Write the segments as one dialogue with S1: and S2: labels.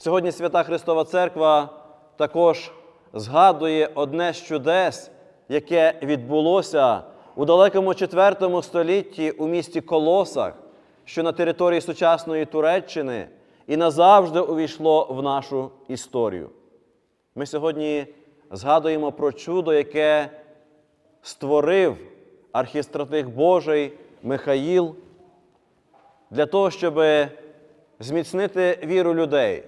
S1: Сьогодні Свята Христова Церква також згадує одне з чудес, яке відбулося у далекому IV столітті у місті Колосах, що на території сучасної Туреччини і назавжди увійшло в нашу історію. Ми сьогодні згадуємо про чудо, яке створив архістратих Божий Михаїл для того, щоб зміцнити віру людей,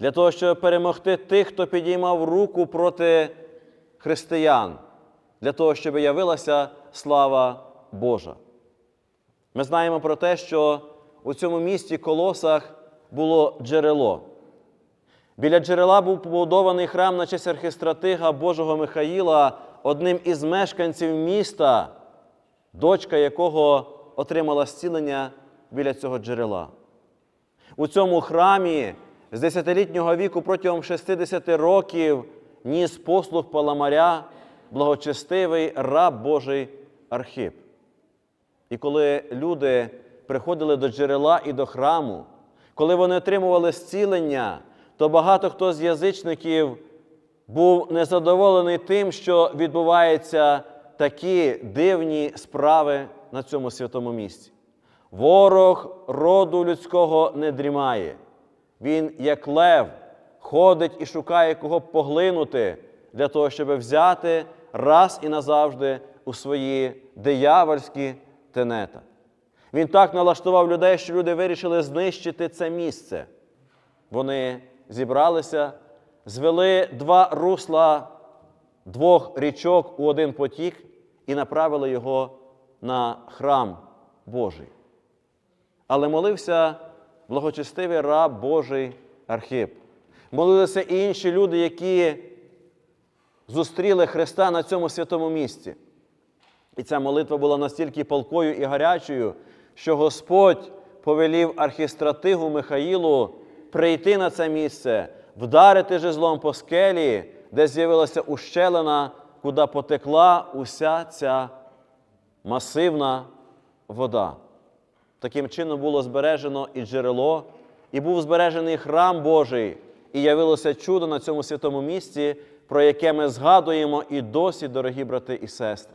S1: для того, щоб перемогти тих, хто підіймав руку проти християн, для того, щоб явилася слава Божа. Ми знаємо про те, що у цьому місті Колосах було джерело. Біля джерела був побудований храм на честь архістратига Божого Михаїла, одним із мешканців міста, дочка якого отримала зцілення біля цього джерела. У цьому храмі з десятилітнього віку протягом 60 років ніс послуг паламаря, благочестивий раб Божий Архип. І коли люди приходили до джерела і до храму, коли вони отримували зцілення, то багато хто з язичників був незадоволений тим, що відбуваються такі дивні справи на цьому святому місці. Ворог роду людського не дрімає. Він, як лев, ходить і шукає кого поглинути для того, щоб взяти раз і назавжди у свої диявольські тенета. Він так налаштував людей, що люди вирішили знищити це місце. Вони зібралися, звели два русла двох річок у один потік і направили його на храм Божий. Але молився благочестивий раб Божий Архип. Молилися і інші люди, які зустріли Христа на цьому святому місці. І ця молитва була настільки палкою і гарячою, що Господь повелів архістратигу Михаїлу прийти на це місце, вдарити жезлом по скелі, де з'явилася ущелина, куди потекла уся ця масивна вода. Таким чином було збережено і джерело, і був збережений храм Божий, і явилося чудо на цьому святому місці, про яке ми згадуємо і досі, дорогі брати і сестри.